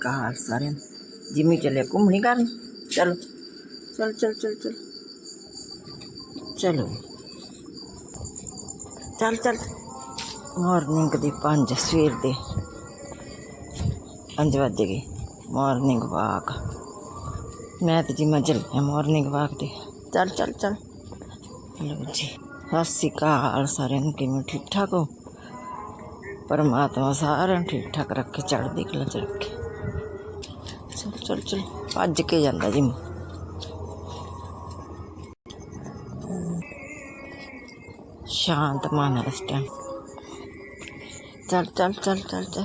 ਕਾਰ ਸਾਰਿਆਂ ਨੂੰ। ਜਿੰਮੀ ਚੱਲੇ ਘੁੰਮਣੀ ਕਰਨ ਚਲੋ ਚਲ ਚਲ ਚਲ ਚਲ ਚਲੋ ਚੱਲ ਚੱਲ ਮਾਰਨਿੰਗ ਦੇ 5 ਸਵੇਰ ਦੇ 5 ਵਜੇ ਗਏ ਮਾਰਨਿੰਗ ਵਾਕ ਮੈਂ ਤੇ ਜਿੰਮਾ ਚੱਲੇ ਮਾਰਨਿੰਗ ਵਾਕ ਤੇ ਚੱਲ ਚੱਲ ਚੱਲ ਲਓ ਜੀ ਸਤਿ ਸ਼੍ਰੀ ਅਕਾਲ ਸਾਰਿਆਂ ਨੂੰ ਕਿਵੇਂ ਠੀਕ ਠਾਕ ਹੋ ਪਰਮਾਤਮਾ ਸਾਰਿਆਂ ਨੂੰ ਠੀਕ ਠਾਕ ਰੱਖੇ ਚੜ੍ਹਦੀ ਕਲਾ ਚ ਰੱਖੇ ਚਲ ਚਲ, ਭੱਜ ਕੇ ਜਾਂਦਾ ਜੀ ਸ਼ਾਂਤ ਮਨ ਹੈ ਇਸ ਟਾਈਮ ਚੱਲ ਚੱਲ ਚੱਲ ਚੱਲ, ਚਲ।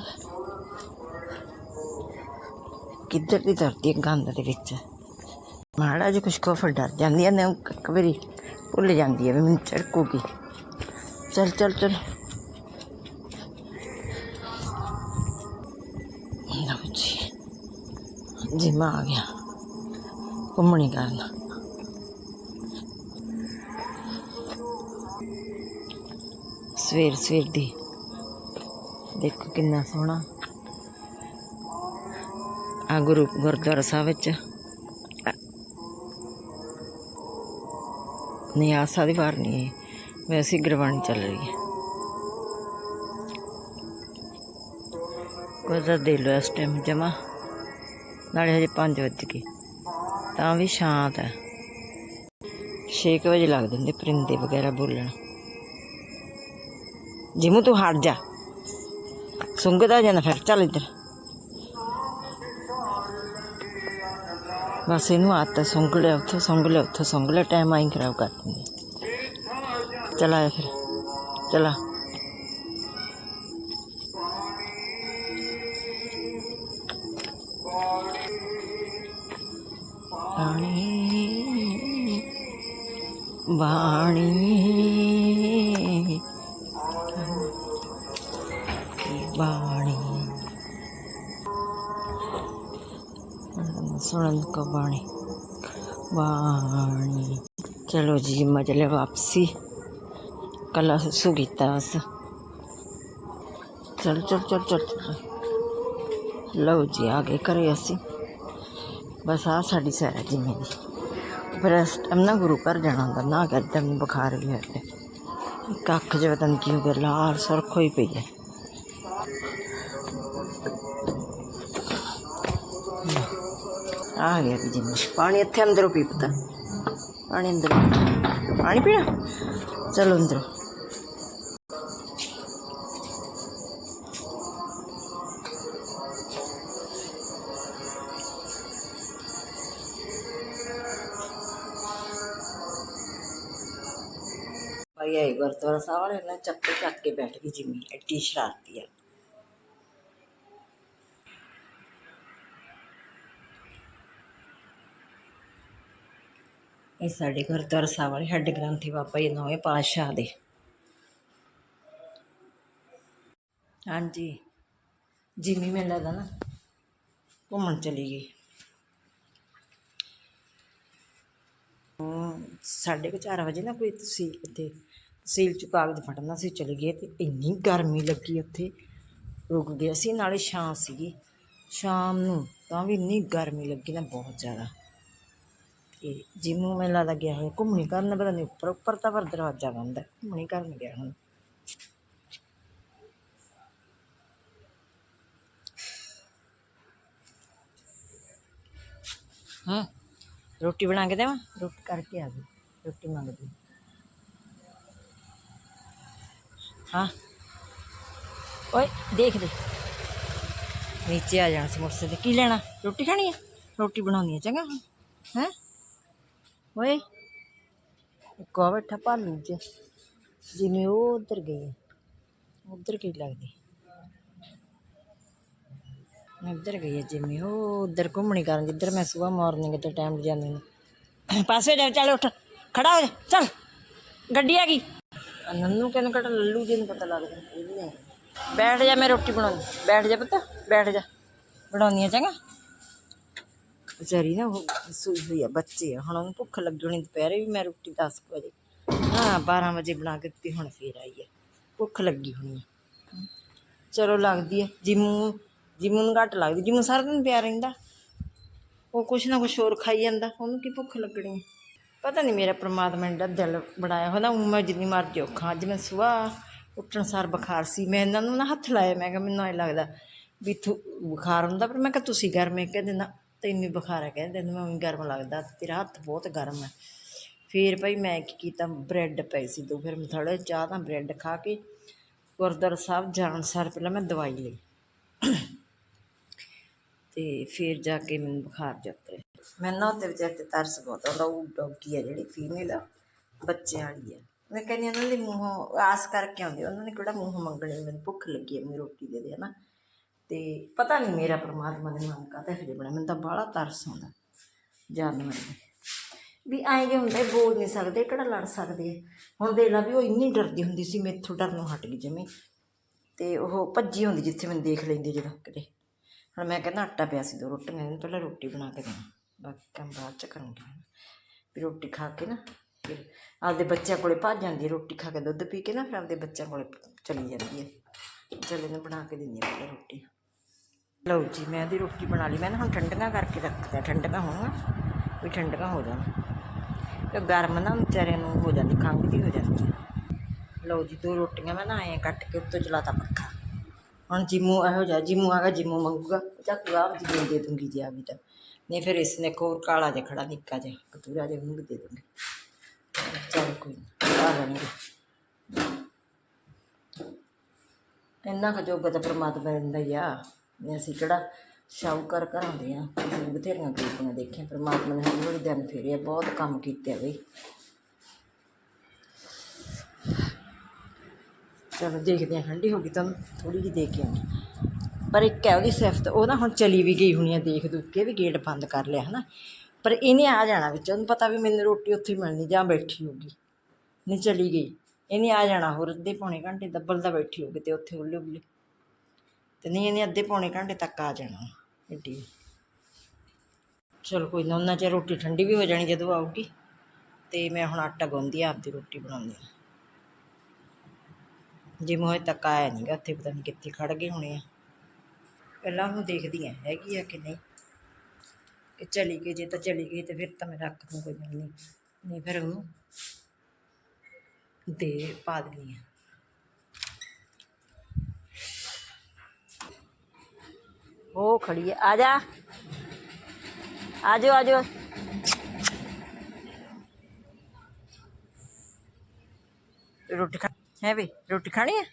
ਕਿੱਧਰ ਦੀ ਧਰਤੀ ਹੈ ਗੰਦ ਦੇ ਵਿੱਚ? ਮਾੜਾ ਜਿਹਾ ਕੁਛ ਕੋ ਡਰ ਜਾਂਦੀ ਹੈ ਨਾ ਇੱਕ ਵਾਰੀ, ਭੁੱਲ ਜਾਂਦੀ ਹੈ ਵੀ ਮੈਨੂੰ ਝੜਕੂਗੀ। ਚੱਲ ਚੱਲ, ਚਲ। ਜਿਮਾ ਆ ਗਿਆ। ਘੁੰਮਣੀ ਕਰਨਾ। ਸਵੇਰ ਸਵੇਰ ਦੀ। ਦੇਖੋ ਕਿੰਨਾ ਸੋਹਣਾ। ਆ ਗੁਰੂ ਗੁਰਦੁਆਰਾ ਸਾਹਿਬ ਵਿੱਚ। ਨਹੀਂ ਆਸਾ ਦੀ ਵਾਰ ਨਹੀਂ ਵੈਸੇ ਹੀ ਗੁਰਬਾਣੀ ਚੱਲ ਰਹੀ ਹੈ। ਕੋਜ਼ਾ ਦੇ ਲੋ ਇਸ ਟਾਈਮ ਜਮਾ ਨਾਲੇ ਹਜੇ 5 ਵਜੇ ਗਏ। ਤਾਂ ਵੀ ਸ਼ਾਂਤ ਹੈ। 6 ਵਜੇ ਲੱਗ ਦਿੰਦੇ ਪਰਿੰਦੇ ਵਗੈਰਾ ਬੋਲਣ। ਜਿਮੂ, ਤੂੰ ਹਟ ਜਾ। ਸੁੰਗਦਾ ਜਾਂਦਾ ਫਿਰ ਚੱਲ ਇੱਧਰ। ਬਸ ਇਹਨੂੰ ਆਦਤ ਹੈ ਸੁੰਘ ਲਿਆ, ਉੱਥੇ ਸੁੰਘ ਲਿਆ, ਉੱਥੇ ਸੁੰਘ ਲਿਆ ਟਾਈਮ ਆਈ ਖਰਾਬ ਕਰ ਦਿੰਦੇ। ਚਲਾ ਫਿਰ। ਚਲਾ ਬਾਣੀ ਬਾਣੀ ਸੁਣਨ ਕੋ ਬਾਣੀ ਬਾਣੀ ਚਲੋ ਜੀ ਮਜਲੇ ਵਾਪਸੀ ਕੱਲਾ ਸੁ ਕੀਤਾ ਬਸ ਚਲ ਚਲ ਚਲ ਚਲ ਲਓ ਜੀ ਆ ਗਏ ਘਰੇ ਅਸੀਂ ਬਸ ਆ ਸਾਡੀ ਸੈਰ ਹੈ ਜਿਵੇਂ ਦੀ ਫਿਰ ਇਸ ਟਾਈਮ ਨਾ ਗੁਰੂ ਘਰ ਜਾਣਾ ਹੁੰਦਾ, ਨਾ ਕਰਦਾ ਮੈਨੂੰ ਬੁਖਾਰ ਵੀ ਹੈ ਕੱਖ ਜਿਹਾ ਪਤਾ ਨਹੀਂ ਕੀ ਹੋ ਗਿਆ, ਲਾਲ ਸਰਖ ਹੋਈ ਪਈ ਹੈ। ਆ ਗਿਆ ਵੀ ਪਾਣੀ ਇੱਥੇ ਅੰਦਰੋਂ ਪੀ ਪਤਾ ਪਾਣੀ ਅੰਦਰ। ਪਾਣੀ ਪੀਣਾ? ਚਲੋ ਅੰਦਰ। ਭਾਈ ਗੁਰਦੁਆਰਾ ਸਾਹਿਬ ਵਾਲੇ ਨੇ ਚੱਕ ਚੱਕ ਕੇ ਬੈਠ ਗਈ ਜਿੰਮੀ ਐਡੀ ਸ਼ਰਾਰਤੀ ਆ। ਇਹ ਸਾਡੇ ਗੁਰਦੁਆਰਾ ਸਾਹਿਬ ਵਾਲੇ ਹੈੱਡ ਗ੍ਰੰਥੀ ਬਾਬਾ ਜੀ ਨੌਵੇਂ ਪਾਤਸ਼ਾਹ ਦੇ। ਹਾਂਜੀ ਜਿਮੀ ਮੈਨੂੰ ਲੱਗਦਾ ਨਾ, ਘੁੰਮਣ ਚਲੀ ਗਈ। ਸਾਡੇ ਸਾਢੇ ਕੁ ਚਾਰ ਵਜੇ ਨਾ ਕੋਈ ਤੁਸੀਂ ਇੱਥੇ ਤਹਿਸੀਲ ਚ ਕਾਗਜ਼ ਫੜਨਾ ਸੀ ਚਲੇ ਗਏ ਤੇ ਇੰਨੀ ਗਰਮੀ ਲੱਗੀ ਉੱਥੇ। ਰੁਕ ਗਏ ਸੀ ਨਾਲੇ ਛਾਂ ਸੀਗੀ। ਸ਼ਾਮ ਨੂੰ ਤਾਂ ਵੀ ਇੰਨੀ ਗਰਮੀ ਲੱਗੀ ਨਾ ਬਹੁਤ ਜ਼ਿਆਦਾ। ਤੇ ਜਿੰਮੂ ਮੈਨੂੰ ਲੱਗਦਾ ਗਿਆ ਹੋਇਆ ਘੁੰਮਣੀ ਕਰਨ ਪਤਾ ਨਹੀਂ ਉੱਪਰ ਉੱਪਰ ਤਾਂ ਪਰ ਦਰਵਾਜ਼ਾ ਬੰਦ ਹੈ ਘੁੰਮਣੀ ਕਰਨ ਗਿਆ ਹੁਣ। ਹਾਂ। ਰੋਟੀ ਬਣਾ ਕੇ ਦੇਵਾਂ? ਰੋਟੀ ਕਰਕੇ ਆ ਗਈ ਰੋਟੀ ਮੰਗਦੀ। ਹਾਂ ਓਏ ਦੇਖ ਦੇ ਨੀਚੇ ਆ ਜਾਣਾ ਸਮੋਸੇ ਤੇ ਕੀ ਲੈਣਾ ਰੋਟੀ ਖਾਣੀ ਹੈ ਰੋਟੀ ਬਣਾਉਣੀ ਹੈ ਚੰਗਾ ਹੈ ਓਏ ਇੱਕ ਆ ਬੈਠਾ ਭਾਲੂ ਚ ਜਿਵੇਂ ਉਹ ਉਧਰ ਗਈ ਹੈ ਉਧਰ ਕੀ ਲੱਗਦੀ ਉਧਰ ਗਈ ਹੈ ਜਿਵੇਂ ਉਹ ਉਧਰ ਘੁੰਮਣੀ ਕਰਨ ਜਿੱਧਰ ਮੈਂ ਸਵੇਰ ਮਾਰਨਿੰਗ ਤੇ ਟਾਈਮ ਜਾਂਦੀ ਹਾਂ ਪਾਸੇ ਜਾ ਚੱਲ ਉੱਠ ਖੜਾ ਹੋ ਜਾ ਚੱਲ ਗੱਡੀ ਆ ਗਈ ਆਹ ਨੰਨੂ ਕਹਿੰਦਾ ਕਟ ਲੱਲੂ ਜੀ ਨੂੰ ਪਤਾ ਲੱਗਦਾ ਇਹ ਵੀ ਹੈ ਬੈਠ ਜਾ ਮੈਂ ਰੋਟੀ ਬਣਾਉਣੀ ਬੈਠ ਜਾ ਪਤਾ ਬੈਠ ਜਾ ਬਣਾਉਣੀ ਆ ਚੰਗਾ ਵਿਚਾਰੀ ਨਾ ਉਹ ਸੂਈ ਹੋਈ ਆ ਬੱਚੇ ਆ ਹੁਣ ਉਹਨੂੰ ਭੁੱਖ ਲੱਗੀ ਹੋਣੀ ਦੁਪਹਿਰੇ ਵੀ ਮੈਂ ਰੋਟੀ 10 ਕੁ ਵਜੇ ਹਾਂ 12 ਵਜੇ ਬਣਾ ਕੇ ਦਿੱਤੀ ਹੁਣ ਫੇਰ ਆਈ ਹੈ ਭੁੱਖ ਲੱਗੀ ਹੋਣੀ ਹੈ ਚਲੋ ਲੱਗਦੀ ਹੈ ਜਿਮੂ ਜਿਮੂ ਨੂੰ ਘੱਟ ਲੱਗਦੀ ਜਿਮੂ ਸਾਰਾ ਦਿਨ ਪਿਆ ਰਹਿੰਦਾ ਉਹ ਕੁਛ ਨਾ ਕੁਛ ਹੋਰ ਖਾਈ ਜਾਂਦਾ ਉਹਨੂੰ ਕੀ ਭੁੱਖ ਲੱਗਣੀ ਹੈ ਪਤਾ ਨਹੀਂ ਮੇਰਾ ਪਰਮਾਤਮਾ ਨੇ ਜਿਹੜਾ ਦਿਲ ਬਣਾਇਆ ਹੋਇਆ ਨਾ ਮੈਂ ਜਿੰਨੀ ਮਰਜ਼ੀ ਔਖਾ, ਅੱਜ ਮੈਂ ਸੁਬਾਹ ਉੱਠਣ ਸਾਰ ਬੁਖਾਰ ਸੀ, ਮੈਂ ਇਹਨਾਂ ਨੂੰ ਨਾ ਹੱਥ ਲਾਇਆ, ਮੈਂ ਕਿਹਾ ਮੈਨੂੰ ਐਂ ਲੱਗਦਾ ਵੀ ਥੂ ਬੁਖਾਰ ਹੁੰਦਾ, ਪਰ ਮੈਂ ਕਿਹਾ ਤੁਸੀਂ ਗਰਮ ਹੈ ਕਹਿੰਦੇ ਨਾ ਤੈਨੂੰ ਬੁਖਾਰ ਹੈ ਕਹਿੰਦੇ ਮੈਂ ਊਂ ਗਰਮ ਲੱਗਦਾ, ਤੇਰਾ ਹੱਥ ਬਹੁਤ ਗਰਮ ਹੈ। ਫਿਰ ਭਾਈ ਮੈਂ ਕੀ ਕੀਤਾ, ਬ੍ਰੈਡ ਪਈ ਸੀ ਦੋ, ਫਿਰ ਮੈਂ ਥੋੜ੍ਹਾ ਚਾਹ ਤਾਂ ਬ੍ਰੈਡ ਖਾ ਕੇ ਗੁਰਦੁਆਰਾ ਸਾਹਿਬ ਜਾਣ ਸਾਰ ਪਹਿਲਾਂ ਮੈਂ ਦਵਾਈ ਲਈ। ਤੇ ਫਿਰ ਜਾ ਕੇ ਮੈਨੂੰ ਬੁਖਾਰ ਜਿਹਾ ਮੈਂ ਨਾ ਉਹਦੇ ਵਿਚਾਰ ਤੇ ਤਰਸ ਬਹੁਤ ਆਉਂਦਾ ਉਹ ਡੌਗੀ ਆ ਜਿਹੜੀ ਫੀਮੇਲ ਆ, ਬੱਚਿਆਂ ਵਾਲੀ ਆ। ਮੈਂ ਕਹਿੰਦੀ ਉਹਨਾਂ ਦੇ ਮੂੰਹੋਂ ਆਸ ਕਰਕੇ ਆਉਂਦੇ ਉਹਨਾਂ ਨੇ ਕਿਹੜਾ ਮੂੰਹ ਮੰਗਣੇ ਮੈਨੂੰ ਭੁੱਖ ਲੱਗੀ ਹੈ ਮੈਨੂੰ ਰੋਟੀ ਦੇ ਦੇ, ਹਨਾ। ਤੇ ਪਤਾ ਨਹੀਂ ਮੇਰਾ ਪਰਮਾਤਮਾ ਨੇ ਮਨ ਕਾਹਦਾ ਫਿਰ ਬਣਿਆ, ਮੈਨੂੰ ਤਾਂ ਬਾਹਲਾ ਤਰਸ ਆਉਂਦਾ ਜਾਨਵਰ ਦੇ ਵੀ ਐਂ ਜੇ ਹੁੰਦੇ ਬੋਲ ਨਹੀਂ ਸਕਦੇ ਕਿਹੜਾ ਲੜ ਸਕਦੇ ਹੁਣ ਦੇਖ ਲਾ ਵੀ ਉਹ ਇੰਨੀ ਡਰਦੀ ਹੁੰਦੀ ਸੀ, ਮੈਥੋਂ ਡਰਨੋਂ ਹਟ ਗਈ ਜਿਵੇਂ ਤੇ ਉਹ ਭੱਜੀ ਹੁੰਦੀ ਜਿੱਥੇ ਮੈਨੂੰ ਦੇਖ ਲੈਂਦੀ ਜਦੋਂ ਕਿਤੇ। ਹੁਣ ਮੈਂ ਕਹਿੰਦਾ ਆਟਾ ਪਿਆ ਸੀ ਦੋ ਰੋਟੀਆਂ, ਇਹਨੂੰ ਪਹਿਲਾਂ ਰੋਟੀ ਬਣਾ ਕੇ ਦੇਣਾ ਬਾਕੀ ਕੰਮ ਬਾਅਦ ਚ ਕਰੂੰਗੀ ਵੀ ਰੋਟੀ ਖਾ ਕੇ ਨਾ ਫਿਰ ਆਪਦੇ ਬੱਚਿਆਂ ਕੋਲੇ ਭੱਜ ਜਾਂਦੀ ਹੈ ਰੋਟੀ ਖਾ ਕੇ ਦੁੱਧ ਪੀ ਕੇ ਨਾ ਫਿਰ ਆਪਦੇ ਬੱਚਿਆਂ ਕੋਲੇ ਚਲੀ ਜਾਂਦੀ ਹੈ ਚਲੇ ਨੇ ਬਣਾ ਕੇ ਦਿੰਦੀ ਹਾਂ ਰੋਟੀ। ਲਓ ਜੀ, ਮੈਂ ਇਹਦੀ ਰੋਟੀ ਬਣਾ ਲਈ। ਮੈਂ ਨਾ ਹੁਣ ਠੰਡੀਆਂ ਕਰਕੇ ਰੱਖਦਾ ਠੰਡੀਆਂ ਹੋਣਗੀਆਂ ਵੀ ਠੰਡੀਆਂ ਹੋ ਜਾਣ। ਤੇ ਗਰਮ ਨਾ ਵਿਚਾਰੇ ਨੂੰ ਹੋ ਜਾਂਦੀ, ਖੰਘ ਦੀ ਹੋ ਜਾਂਦੀ ਲਓ ਜੀ, ਦੋ ਰੋਟੀਆਂ ਮੈਂ ਨਾ ਐਂ ਕੱਟ ਕੇ ਉੱਤੋਂ ਚਲਾਤਾ ਪੱਖਾ। ਹੁਣ ਜਿਮੂ ਇਹੋ ਜਿਹਾ, ਜਿਮੂ ਆਗਾ, ਜਿਮੂ ਮੰਗੂਗਾ। ਚੱਕ ਆਪ ਜੀ ਦੇ ਦੂੰਗੀ ਜੀ ਆ ਵੀ ਤਾਂ। ਨਹੀਂ ਫਿਰ ਇਸ ਨੇ ਕੋਰ ਕਾਲਾ ਜਿਹਾ ਖੜਾ, ਨਿੱਕਾ ਜਿਹਾ ਕਤੂਰਾ ਜਿਹਾ ਉਹਨੂੰ ਵੀ ਦੇ ਦੂੰਗੀ। ਚੱਲ ਕੋਈ ਆ ਲੈਣਗੇ ਇੰਨਾ ਕੁ ਜੋਗਾ ਤਾਂ ਪ੍ਰਮਾਤਮਾ ਦਿੰਦਾ ਹੀ ਆ। ਅਸੀਂ ਕਿਹੜਾ ਸ਼ਾਹੂਕਾਰ ਘਰਾਂਦੇ ਆ, ਅਸੀਂ ਬਥੇਰੀਆਂ ਕੀਤੀਆਂ ਦੇਖੀਆਂ, ਪ੍ਰਮਾਤਮਾ ਨੇ ਹੌਲੀ ਹੌਲੀ ਦਿਨ ਫੇਰਿਆ ਬਹੁਤ ਕੰਮ ਕੀਤੇ ਆ ਬਈ। ਚਲੋ ਦੇਖਦੇ ਹਾਂ ਠੰਡੀ ਹੋ ਗਈ ਤਾਂ ਥੋੜੀ ਜਿਹੀ ਦੇ ਕੇ ਆਉਂਦੀ। ਪਰ ਇੱਕ ਹੈ ਉਹਦੀ ਸਿਫਤ, ਉਹ ਨਾ ਹੁਣ ਚਲੀ ਵੀ ਗਈ ਹੋਣੀ ਆ ਦੇਖ ਦੁੱਖ ਕੇ ਵੀ ਗੇਟ ਬੰਦ ਕਰ ਲਿਆ, ਹਨਾ। ਪਰ ਇਹਨੇ ਆ ਜਾਣਾ ਵਿੱਚ, ਉਹਨੂੰ ਪਤਾ ਵੀ ਮੈਨੂੰ ਰੋਟੀ ਉੱਥੇ ਮਿਲਣੀ ਜਾਂ ਬੈਠੀ ਹੋਊਗੀ। ਨਹੀਂ ਚਲੀ ਗਈ। ਇਹਨੇ ਆ ਜਾਣਾ ਹੋਰ ਅੱਧੇ ਪੌਣੇ ਘੰਟੇ ਦੱਬਲ ਦਾ ਬੈਠੀ ਹੋਊਗੀ ਤੇ ਉੱਥੇ ਉੱਲੇ ਉੱਲੇ। ਤੇ ਨਹੀਂ, ਇਹਨੇ ਅੱਧੇ ਪੌਣੇ ਘੰਟੇ ਤੱਕ ਆ ਜਾਣਾ ਏਡੀ ਚਲ ਕੋਈ ਨਾ, ਉਹਨਾਂ ਚਿਰ ਰੋਟੀ ਠੰਡੀ ਵੀ ਹੋ ਜਾਣੀ ਜਦੋਂ ਆਊਗੀ। ਤੇ ਮੈਂ ਹੁਣ ਆਟਾ ਗੁੰਨਦੀ ਆ ਆਪਦੀ ਰੋਟੀ ਬਣਾਉਂਦੀ ਆ ਜੇ ਮੋਹ ਤੱਕ ਆਇਆ ਨਹੀਂਗਾ ਉੱਥੇ ਪਤਾ ਨਹੀਂ ਕਿੱਥੇ ਖੜ ਗਏ ਹੋਣੇ ਆ। ਪਹਿਲਾਂ ਉਹਨੂੰ ਦੇਖਦੀ ਆ, ਹੈਗੀ ਆ ਕਿ ਨਹੀਂ? ਕਿ ਚਲੀ ਗਈ, ਜੇ ਤਾਂ ਚਲੀ ਗਈ ਤੇ ਫਿਰ ਤਾਂ ਮੈਂ ਰੱਖ ਦੂੰ ਕੋਈ ਗੱਲ ਨਹੀਂ। ਨਹੀਂ ਫਿਰ ਉਹਨੂੰ ਦੇ ਪਾ ਦਿੰਦੀ ਆ। ਉਹ ਖੜੀ ਹੈ ਆ ਜਾ। ਆ ਜਾਓ ਆ ਜਾਓ। ਰੋਟੀ ਖਾ ਹੈ ਵੀ, ਰੋਟੀ ਖਾਣੀ ਹੈ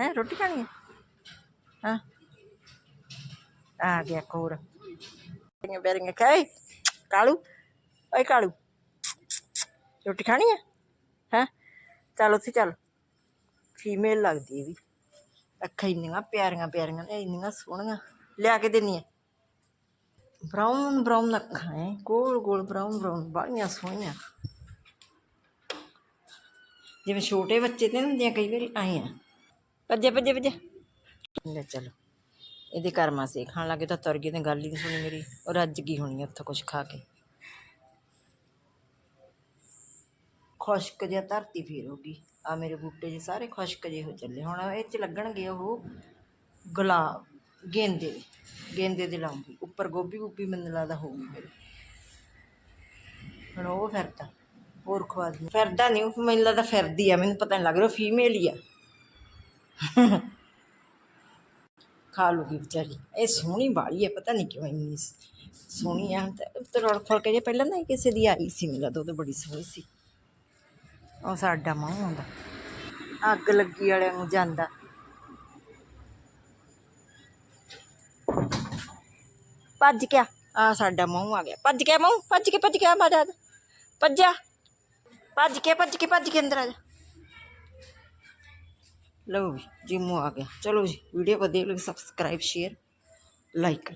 ਹੈ, ਰੋਟੀ ਖਾਣੀ ਹੈ ਹਾਂ। ਆ ਗਿਆ ਕੋਰ ਬੈਰੀਆਂ ਬੈਰੀਆਂ ਖਾਈ ਕਾਲੂ ਓਏ ਕਾਲੂ ਰੋਟੀ ਖਾਣੀ ਹੈ ਹੈ ਚੱਲ ਉੱਥੇ ਚੱਲ ਫੀਮੇਲ ਲੱਗਦੀ ਵੀ ਅੱਖਾਂ ਇੰਨੀਆਂ ਪਿਆਰੀਆਂ ਪਿਆਰੀਆਂ ਨੇ ਇੰਨੀਆਂ ਸੋਹਣੀਆਂ ਲਿਆ ਕੇ ਦਿੰਨੀ ਹੈ ਬਰਾਊਨ ਬਰਾਊਨ ਅੱਖਾਂ ਹੈ ਗੋਲ ਗੋਲ ਬਰਾਊਨ ਬਰਾਊਨ ਬਾਹਲੀਆਂ ਸੋਹਣੀਆਂ ਜਿਵੇਂ ਛੋਟੇ ਬੱਚੇ ਤੇ ਨੀ ਹੁੰਦੀਆਂ ਕਈ ਵਾਰੀ ਆਏ ਆ ਭੱਜੇ ਭੱਜੇ ਭੱਜੇ ਲੈ ਚਲੋ ਇਹਦੇ ਕਰਮਾਂ ਸੇ ਖਾਣ ਲੱਗੇ ਤਾਂ ਤੁਰ ਗਈ ਤੇ ਗੱਲ ਹੀ ਨਹੀਂ ਸੁਣੀ ਮੇਰੀ। ਉਹ ਰੱਜ ਗਈ ਹੋਣੀ ਆ ਉੱਥੋਂ ਕੁਝ ਖਾ ਕੇ। ਖੁਸ਼ਕ ਜਿਹਾ ਧਰਤੀ ਫੇਰ ਹੋ ਗਈ। ਆ ਮੇਰੇ ਬੂਟੇ ਜੀ ਸਾਰੇ ਖੁਸ਼ਕ ਜਿਹੇ ਹੋ ਚੱਲੇ। ਹੁਣ ਇਹ ਚ ਲੱਗਣਗੇ ਉਹ ਗੁਲਾਬ ਗੇਂਦੇ। ਗੇਂਦੇ ਦੇ ਲਾਉਂਗੀ ਉੱਪਰ ਗੋਭੀ ਗੋਭੀ ਮੈਨੂੰ ਲੱਗਦਾ ਹੋਊਗੀ ਮੇਰੇ ਹੁਣ ਉਹ ਫਿਰਦਾ। ਹੋਰ ਖਵਾ ਦੀ ਫਿਰਦਾ ਨਹੀਂ ਉਹ ਮੈਨੂੰ ਲੱਗਦਾ ਫਿਰਦੀ ਆ। ਮੈਨੂੰ ਪਤਾ ਨਹੀਂ ਲੱਗ ਰਿਹਾ ਫੀਮੇਲ ਹੀ ਆ। ਖਾ ਲੂਗੀ ਵਿਚਾਰੀ। ਇਹ ਸੋਹਣੀ ਬਾਲੀ ਹੈ, ਪਤਾ ਨਹੀਂ ਕਿਉਂ ਇੰਨੀ ਸੋਹਣੀ ਆ। ਤੇ ਤੇ ਰੋੜ ਕੇ ਜੇ ਪਹਿਲਾਂ ਨਾ ਕਿਸੇ ਦੀ ਆਈ ਸੀ ਮੈਨੂੰ ਲੱਗਦਾ, ਉਹ ਬੜੀ ਸੋਹਣੀ ਸੀ। ਉਹ ਸਾਡਾ ਮਾਂ ਹੁੰਦਾ ਅੱਗ ਲੱਗੀ ਵਾਲਿਆਂ ਨੂੰ ਜਾਂਦਾ। ਭੱਜ ਗਿਆ। ਆ ਸਾਡਾ ਮੂੰਹ ਆ ਗਿਆ। ਭੱਜ ਗਿਆ ਮੂੰਹ ਭੱਜ ਕੇ, ਭੱਜ ਗਿਆ ਮਾਰਾ ਭੱਜਾ ਭੱਜ ਕੇ ਭੱਜ ਕੇ ਭੱਜ ਕੇ ਅੰਦਰ ਆ ਜਾ। ਲਓ ਜੀ ਜਿਮੂ ਆ ਗਿਆ। ਚਲੋ ਜੀ ਵੀਡੀਓ ਵਧੀਆ ਲੱਗੀ ਸਬਸਕ੍ਰਾਈਬ ਸ਼ੇਅਰ ਲਾਈਕ ਕਰ